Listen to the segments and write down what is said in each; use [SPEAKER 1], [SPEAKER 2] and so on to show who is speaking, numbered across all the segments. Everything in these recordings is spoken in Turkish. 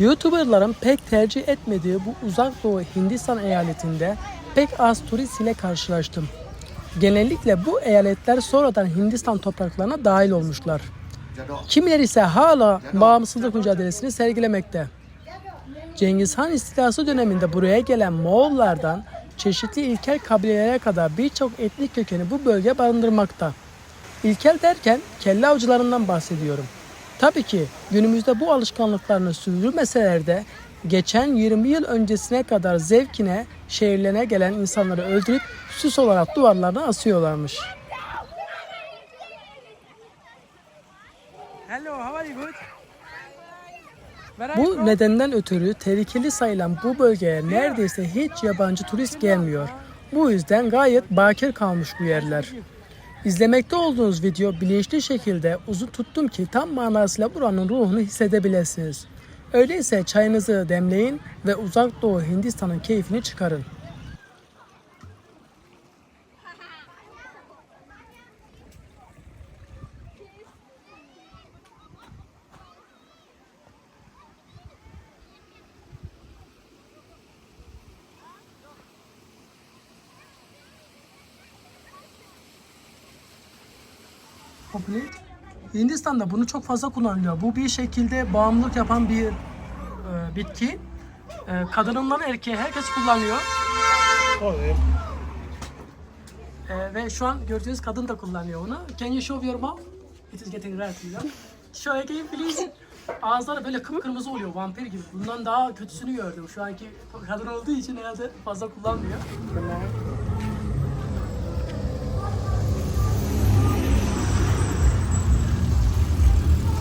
[SPEAKER 1] YouTuberların pek tercih etmediği bu uzak doğu Hindistan eyaletinde pek az turist ile karşılaştım. Genellikle bu eyaletler sonradan Hindistan topraklarına dahil olmuşlar. Kimileri ise hala bağımsızlık mücadelesini sergilemekte. Cengiz Han istilası döneminde buraya gelen Moğollardan çeşitli ilkel kabilelere kadar birçok etnik kökeni bu bölge barındırmakta. İlkel derken kelle avcılarından bahsediyorum. Tabii ki günümüzde bu alışkanlıklarını sürdürmeseler de geçen 20 yıl öncesine kadar zevkine şehirlerine gelen insanları öldürüp süs olarak duvarlarına asıyorlarmış. Hello, how are you good? Bu nedenden ötürü tehlikeli sayılan bu bölgeye neredeyse hiç yabancı turist gelmiyor. Bu yüzden gayet bakir kalmış bu yerler. İzlemekte olduğunuz video bilinçli şekilde uzun tuttum ki tam manasıyla buranın ruhunu hissedebilirsiniz. Öyleyse çayınızı demleyin ve uzak doğu Hindistan'ın keyfini çıkarın. Hindistan'da bunu çok fazla kullanılıyor. Bu bir şekilde bağımlılık yapan bir e, bitki. E, kadınından erkeğe herkes kullanıyor. E, ve şu an gördüğünüz kadın da kullanıyor onu. Can you show your mouth? It is getting red. You know? Show again please. Ağızları böyle kıpkırmızı oluyor vampir gibi. Bundan daha kötüsünü gördüm. Şu anki kadın olduğu için herhalde fazla kullanmıyor.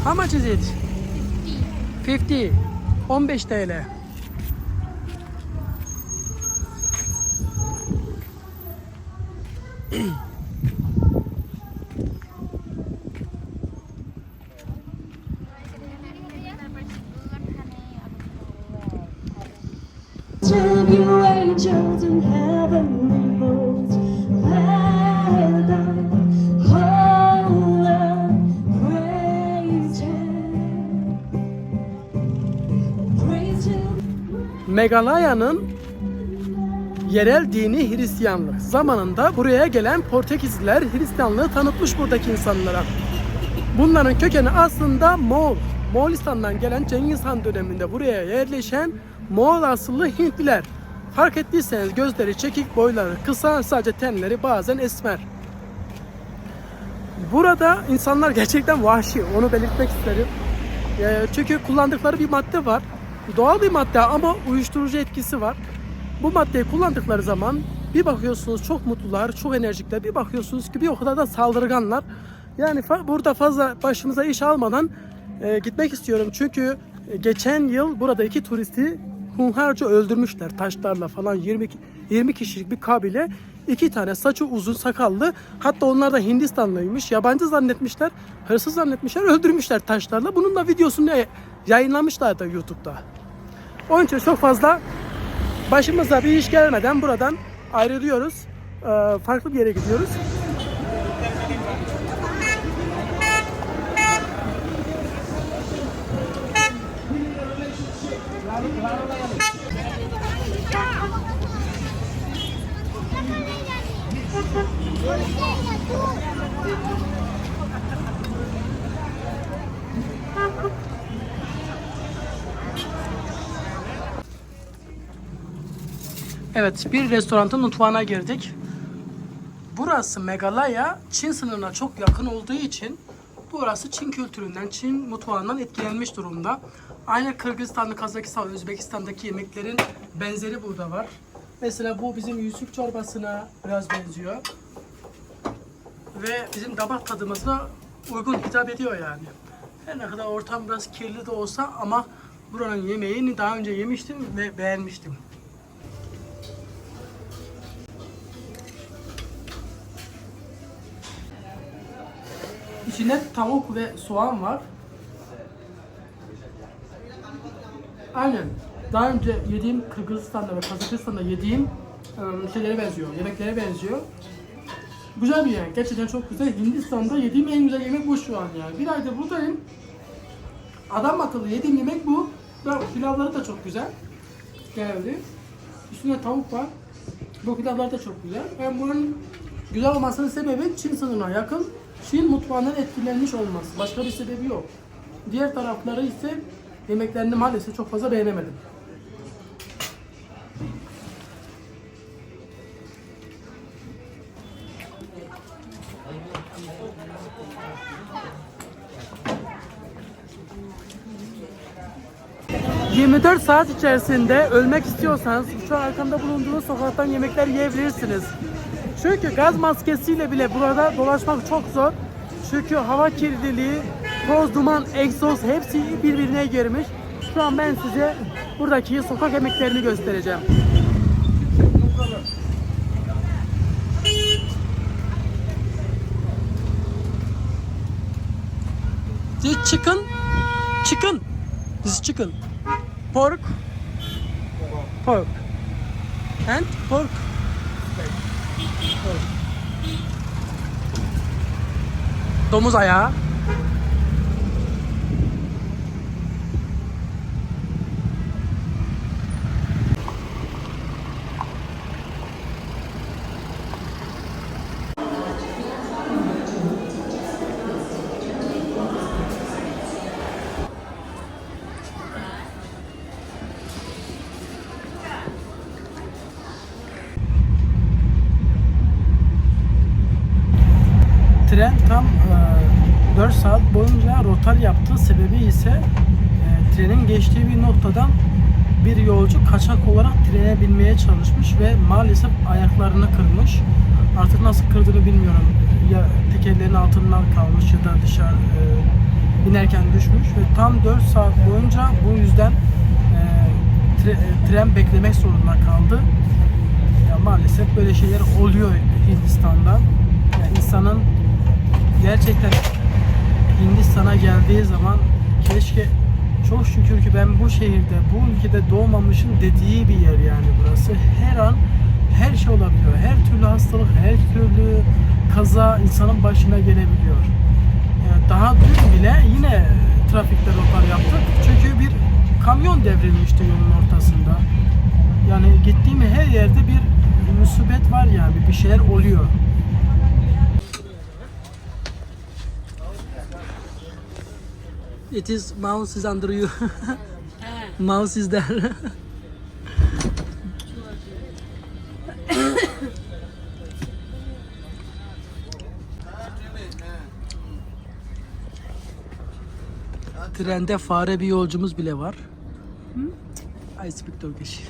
[SPEAKER 1] How much is it? 50. 15 TL.
[SPEAKER 2] Angels in heavenly
[SPEAKER 1] Megalaya'nın yerel dini Hristiyanlık. Zamanında buraya gelen Portekizliler Hristiyanlığı tanıtmış buradaki insanlara. Bunların kökeni aslında Moğol. Moğolistan'dan gelen Cengiz Han döneminde buraya yerleşen Moğol asıllı Hintliler. Fark ettiyseniz gözleri çekik, boyları kısa, sadece tenleri bazen esmer. Burada insanlar gerçekten vahşi, onu belirtmek isterim. Ee, Çünkü kullandıkları bir madde var. Doğal bir madde ama uyuşturucu etkisi var. Bu maddeyi kullandıkları zaman bir bakıyorsunuz çok mutlular, çok enerjikler. Bir bakıyorsunuz ki bir o kadar da saldırganlar. Yani fa- burada fazla başımıza iş almadan e, gitmek istiyorum. Çünkü e, geçen yıl burada iki turisti hunharca öldürmüşler taşlarla falan 20 ki- 20 kişilik bir kabile iki tane saçı uzun sakallı hatta onlar da Hindistanlıymış yabancı zannetmişler hırsız zannetmişler öldürmüşler taşlarla bunun da videosunu yayınlamışlar da YouTube'da. Onun için çok fazla başımıza bir iş gelmeden buradan ayrılıyoruz. Ee, farklı bir yere gidiyoruz. Evet, bir restoranın mutfağına girdik. Burası Meghalaya, Çin sınırına çok yakın olduğu için burası Çin kültüründen, Çin mutfağından etkilenmiş durumda. Aynı Kırgızistan'da, Kazakistan, Özbekistan'daki yemeklerin benzeri burada var. Mesela bu bizim Yusuf çorbasına biraz benziyor. Ve bizim damak tadımızına uygun hitap ediyor yani. Her ne kadar ortam biraz kirli de olsa ama buranın yemeğini daha önce yemiştim ve beğenmiştim. İçinde tavuk ve soğan var. Aynen. Daha önce yediğim Kırgızistan'da ve Kazakistan'da yediğim şeylere benziyor, yemeklere benziyor. Güzel bir yer. Gerçekten çok güzel. Hindistan'da yediğim en güzel yemek bu şu an yani. Bir aydır buradayım. Adam akıllı yediğim yemek bu. Pilavları da çok güzel. Geldi. Üstünde tavuk var. Bu pilavlar da çok güzel. Ben bunun güzel olmasının sebebi Çin sınırına yakın. Çin mutfağından etkilenmiş olması. Başka bir sebebi yok. Diğer tarafları ise yemeklerini maalesef çok fazla beğenemedim. ...24 saat içerisinde ölmek istiyorsanız şu arkamda bulunduğunuz sokaktan yemekler yiyebilirsiniz. Çünkü gaz maskesiyle bile burada dolaşmak çok zor. Çünkü hava kirliliği, toz, duman, egzoz hepsi birbirine girmiş. Şu an ben size buradaki sokak yemeklerini göstereceğim. Chicken, chicken. This is chicken. Pork, pork, and pork. 多么傻呀！Tren tam e, 4 saat boyunca rotar yaptığı sebebi ise e, trenin geçtiği bir noktadan bir yolcu kaçak olarak trene binmeye çalışmış ve maalesef ayaklarını kırmış. Artık nasıl kırdığını bilmiyorum. Ya tekerlerin altından kalmış ya da dışarı e, binerken düşmüş ve tam 4 saat boyunca bu yüzden e, tre- e, tren beklemek zorunda kaldı. Ya maalesef böyle şeyler oluyor Hindistan'da. Yani insanın gerçekten Hindistan'a geldiği zaman keşke çok şükür ki ben bu şehirde, bu ülkede doğmamışım dediği bir yer yani burası. Her an her şey olabiliyor. Her türlü hastalık, her türlü kaza insanın başına gelebiliyor. Yani daha dün bile yine trafikte rotar yaptık. Çünkü bir kamyon devrilmişti yolun ortasında. Yani gittiğim her yerde bir musibet var yani bir şeyler oluyor. It is mouse is under you. mouse is there. Trende fare bir yolcumuz bile var. I speak Turkish.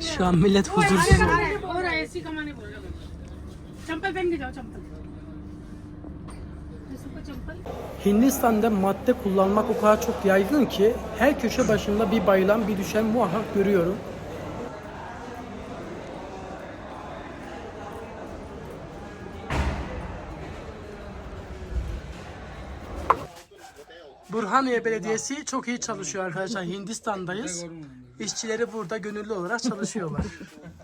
[SPEAKER 1] Şu an millet huzursuz
[SPEAKER 3] चंपल पहन के जाओ चंपल सबको चंपल
[SPEAKER 1] Hindistan'da madde kullanmak o kadar çok yaygın ki her köşe başında bir bayılan bir düşen muhakkak görüyorum. Burhaniye Belediyesi çok iyi çalışıyor arkadaşlar. Hindistan'dayız. İşçileri burada gönüllü olarak çalışıyorlar.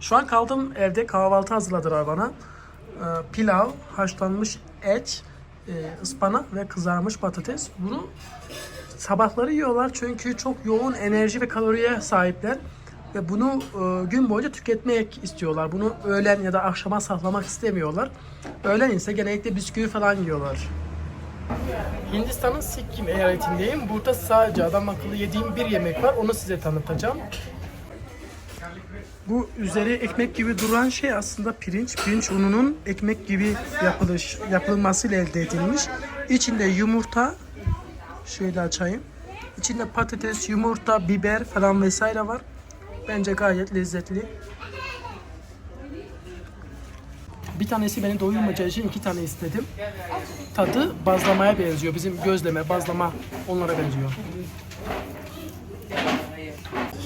[SPEAKER 1] Şu an kaldım evde kahvaltı hazırladılar bana. Ee, pilav, haşlanmış et, e, ıspanak ve kızarmış patates. Bunu sabahları yiyorlar çünkü çok yoğun enerji ve kaloriye sahipler. Ve bunu e, gün boyunca tüketmek istiyorlar. Bunu öğlen ya da akşama saklamak istemiyorlar. Öğlen ise genellikle bisküvi falan yiyorlar. Hindistan'ın Sikkim eyaletindeyim. Burada sadece adam akıllı yediğim bir yemek var. Onu size tanıtacağım. Bu üzeri ekmek gibi duran şey aslında pirinç. Pirinç ununun ekmek gibi yapılış, yapılmasıyla elde edilmiş. İçinde yumurta, şöyle açayım. İçinde patates, yumurta, biber falan vesaire var. Bence gayet lezzetli. Bir tanesi beni doyurmayacağı için iki tane istedim. Tadı bazlamaya benziyor. Bizim gözleme, bazlama onlara benziyor.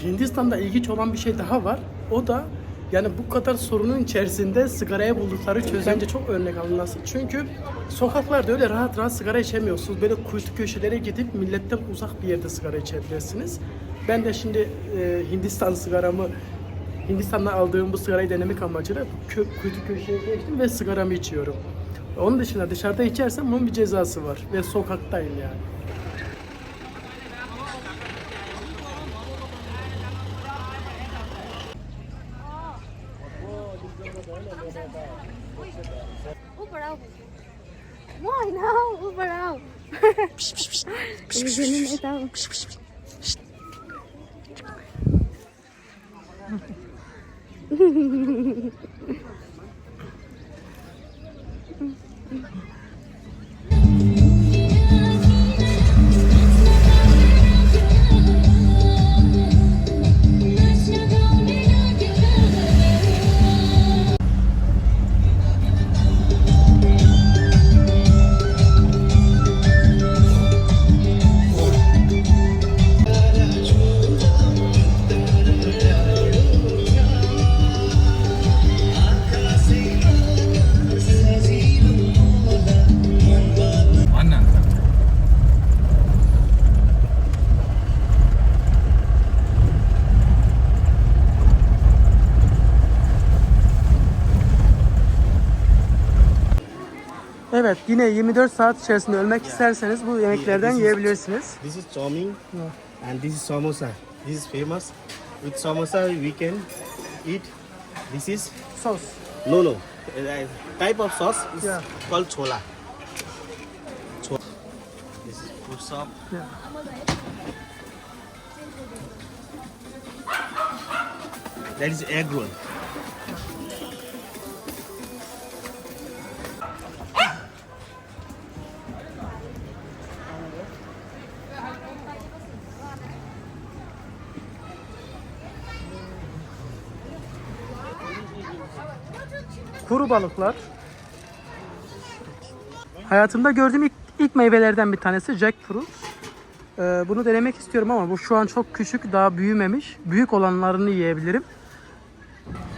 [SPEAKER 1] Hindistan'da ilginç olan bir şey daha var. O da yani bu kadar sorunun içerisinde sigaraya buldukları çözüm bence çok örnek alınması. Çünkü sokaklarda öyle rahat rahat sigara içemiyorsunuz. Böyle kuytu köşelere gidip milletten uzak bir yerde sigara içebilirsiniz. Ben de şimdi e, Hindistan sigaramı Hindistan'dan aldığım bu sigarayı denemek amacıyla kö kötü köşeye geçtim ve sigaramı içiyorum. Onun dışında dışarıda içersem bunun bir cezası var ve sokaktayım yani.
[SPEAKER 2] piş piş piş. Piş piş piş.
[SPEAKER 4] Piş
[SPEAKER 1] piş. yine 24 saat içerisinde ölmek isterseniz bu yemeklerden
[SPEAKER 5] is-
[SPEAKER 1] yiyebilirsiniz.
[SPEAKER 5] This is chow and this is samosa. This is famous. With samosa we can eat. This is
[SPEAKER 1] Sos.
[SPEAKER 5] no no uh, type of sauce is
[SPEAKER 1] Yeah.
[SPEAKER 5] called chola. Cho- This is fruit soup.
[SPEAKER 1] Yeah.
[SPEAKER 5] That is egg roll.
[SPEAKER 1] Kuru balıklar. Hayatımda gördüğüm ilk, ilk meyvelerden bir tanesi jackfruit. Ee, bunu denemek istiyorum ama bu şu an çok küçük, daha büyümemiş. Büyük olanlarını yiyebilirim.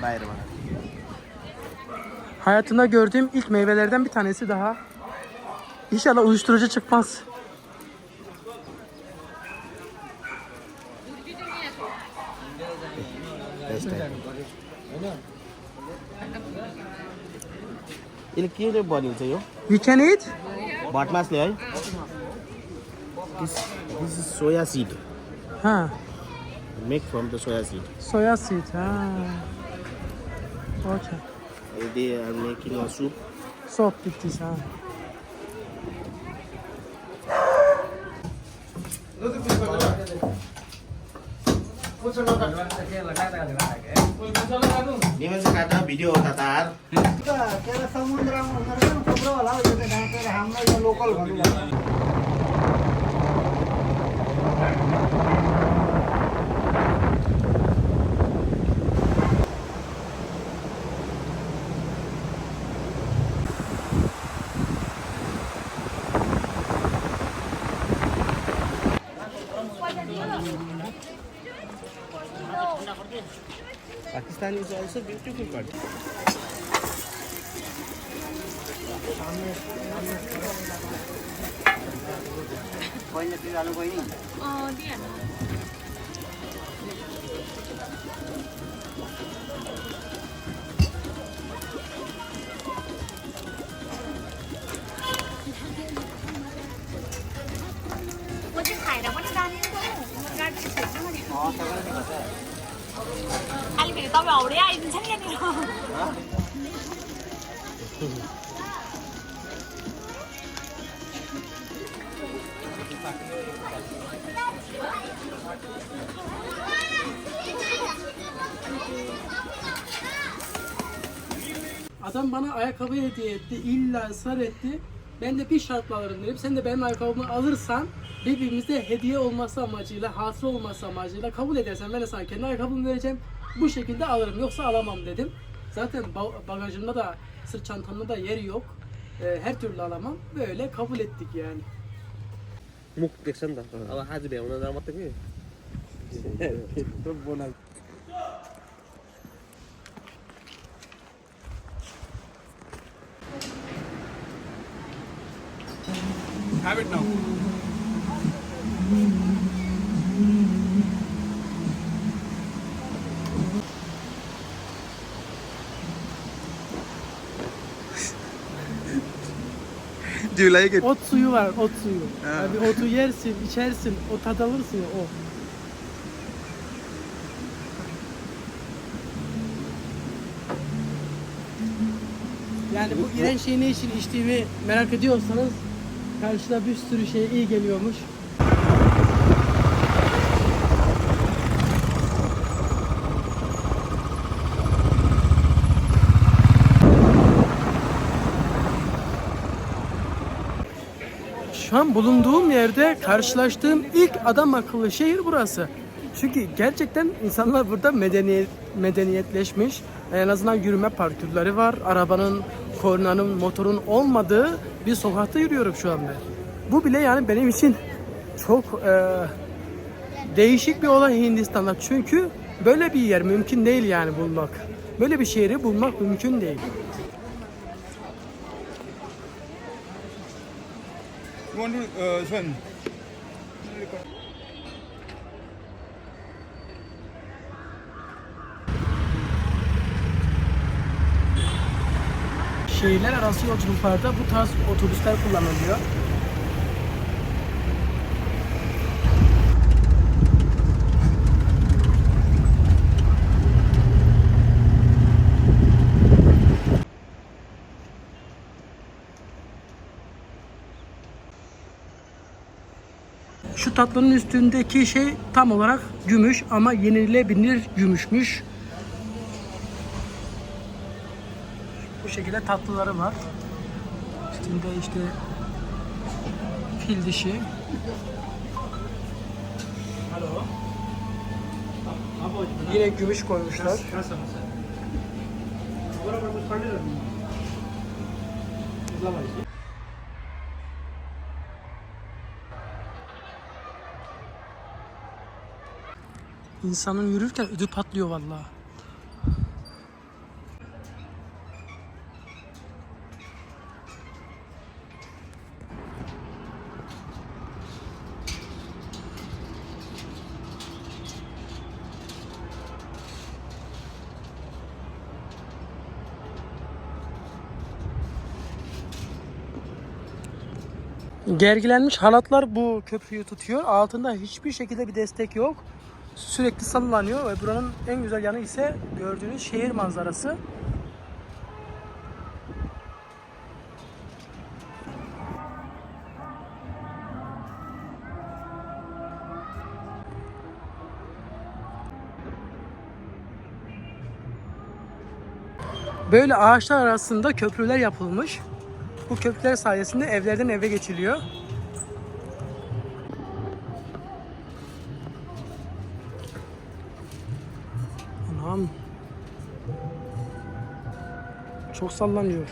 [SPEAKER 5] Bayır bana.
[SPEAKER 1] Hayatımda gördüğüm ilk meyvelerden bir tanesi daha. İnşallah uyuşturucu çıkmaz.
[SPEAKER 5] यसले के चाहिँ बनिन्छ यो
[SPEAKER 1] We can eat?
[SPEAKER 5] भटमासले है this this is soya seed
[SPEAKER 1] Ha,
[SPEAKER 5] make from the soya seed
[SPEAKER 1] soya seed. Ha. Okay.
[SPEAKER 5] They are making a soup
[SPEAKER 1] Soap with this. Ha.
[SPEAKER 6] Ini masih kata video tatar. Kita, samudra,
[SPEAKER 5] samudra, samudra, samudra, samudra, samudra,
[SPEAKER 2] samudra, samudra, samudra, पनि थुप्रो होला हौ यो चाहिँ ढाँटेर
[SPEAKER 1] Adam bana ayakkabı hediye etti. illa ısrar etti. Ben de bir şartla alırım dedim. Sen de benim ayakkabımı alırsan birbirimize hediye olması amacıyla, hatıra olması amacıyla kabul edersen ben de sana kendi ayakkabımı vereceğim. Bu şekilde alırım. Yoksa alamam dedim. Zaten bagajımda da sırt çantamda da yer yok. Ee, her türlü alamam. Böyle kabul ettik yani.
[SPEAKER 5] ممكن تكسن ده اه حاسب يا انا ما تكفي ربنا
[SPEAKER 4] Have it now.
[SPEAKER 7] Do you like it?
[SPEAKER 1] Ot suyu var, ot suyu. Yani otu yersin, içersin, o tad alırsın ya, o. Yani bu iğrenç şey ne için içtiğimi merak ediyorsanız karşıda bir sürü şey iyi geliyormuş. An bulunduğum yerde karşılaştığım ilk adam akıllı şehir burası. Çünkü gerçekten insanlar burada medeniyet, medeniyetleşmiş. En azından yürüme parkurları var. Arabanın, kornanın, motorun olmadığı bir sokakta yürüyorum şu an ben. Bu bile yani benim için çok e, değişik bir olay Hindistan'da. Çünkü böyle bir yer mümkün değil yani bulmak. Böyle bir şehri bulmak mümkün değil.
[SPEAKER 4] Swim?
[SPEAKER 1] Şehirler arası yolculuklarda bu tarz otobüsler kullanılıyor. Şu tatlının üstündeki şey tam olarak gümüş ama yenilebilir gümüşmüş. Bu şekilde tatlıları var. Üstünde işte fil dişi. Yine gümüş koymuşlar. İnsanın yürürken ödü patlıyor vallahi. Gergilenmiş halatlar bu köprüyü tutuyor. Altında hiçbir şekilde bir destek yok. Sürekli sallanıyor ve buranın en güzel yanı ise gördüğünüz şehir manzarası. Böyle ağaçlar arasında köprüler yapılmış. Bu köprüler sayesinde evlerden eve geçiliyor. Çok sallanıyor.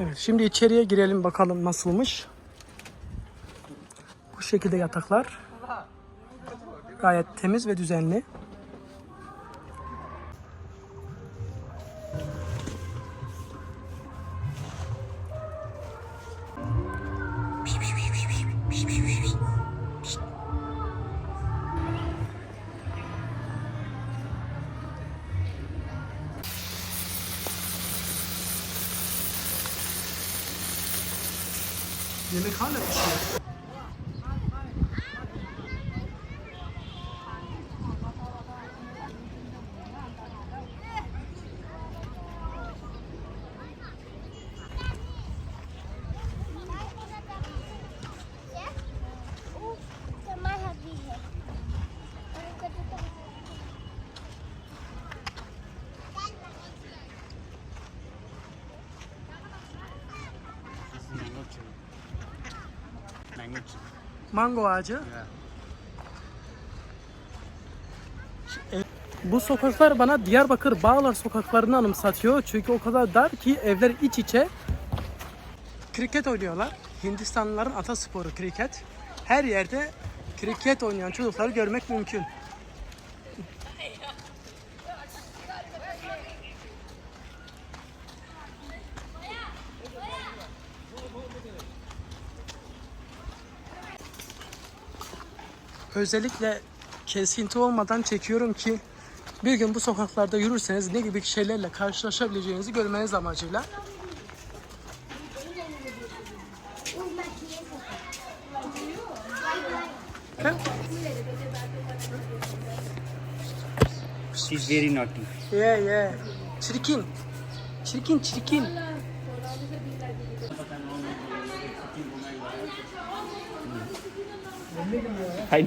[SPEAKER 1] Evet, şimdi içeriye girelim bakalım nasılmış. Bu şekilde yataklar. Gayet temiz ve düzenli. Yemek hala pişiyor. Mango ağacı. Bu sokaklar bana Diyarbakır Bağlar sokaklarını anımsatıyor. Çünkü o kadar dar ki evler iç içe. Kriket oynuyorlar. Hindistanlıların atasporu kriket. Her yerde kriket oynayan çocukları görmek mümkün. Özellikle kesinti olmadan çekiyorum ki bir gün bu sokaklarda yürürseniz ne gibi şeylerle karşılaşabileceğinizi görmeniz amacıyla.
[SPEAKER 5] She's very naughty.
[SPEAKER 1] Yeah, yeah. Çirkin. Çirkin, çirkin.
[SPEAKER 5] I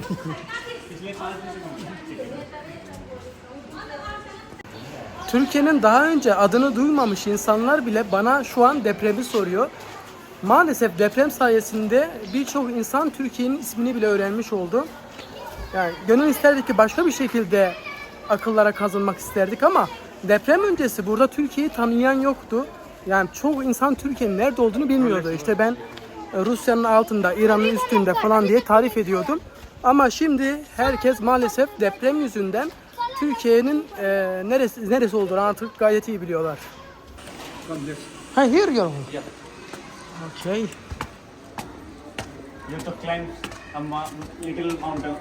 [SPEAKER 1] Türkiye'nin daha önce adını duymamış insanlar bile bana şu an depremi soruyor. Maalesef deprem sayesinde birçok insan Türkiye'nin ismini bile öğrenmiş oldu. Yani gönül isterdik ki başka bir şekilde akıllara kazınmak isterdik ama deprem öncesi burada Türkiye'yi tanıyan yoktu. Yani çoğu insan Türkiye'nin nerede olduğunu bilmiyordu. İşte ben Rusya'nın altında, İran'ın üstünde falan diye tarif ediyordum. Ama şimdi herkes maalesef deprem yüzünden Türkiye'nin e, neresi neresi olduğunu artık gayet iyi biliyorlar. Ha, here you are. Okay.
[SPEAKER 5] You have to climb a little mountain.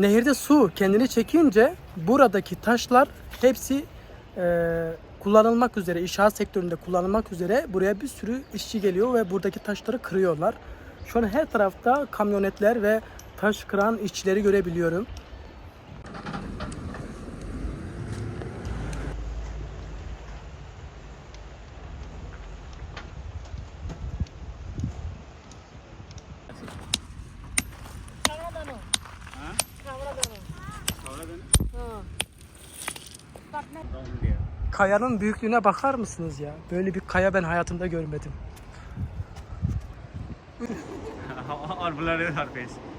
[SPEAKER 1] Nehirde su kendini çekince buradaki taşlar hepsi e, kullanılmak üzere, inşaat sektöründe kullanılmak üzere buraya bir sürü işçi geliyor ve buradaki taşları kırıyorlar. Şu an her tarafta kamyonetler ve taş kıran işçileri görebiliyorum. Kayanın büyüklüğüne bakar mısınız ya? Böyle bir kaya ben hayatımda görmedim.
[SPEAKER 5] her face.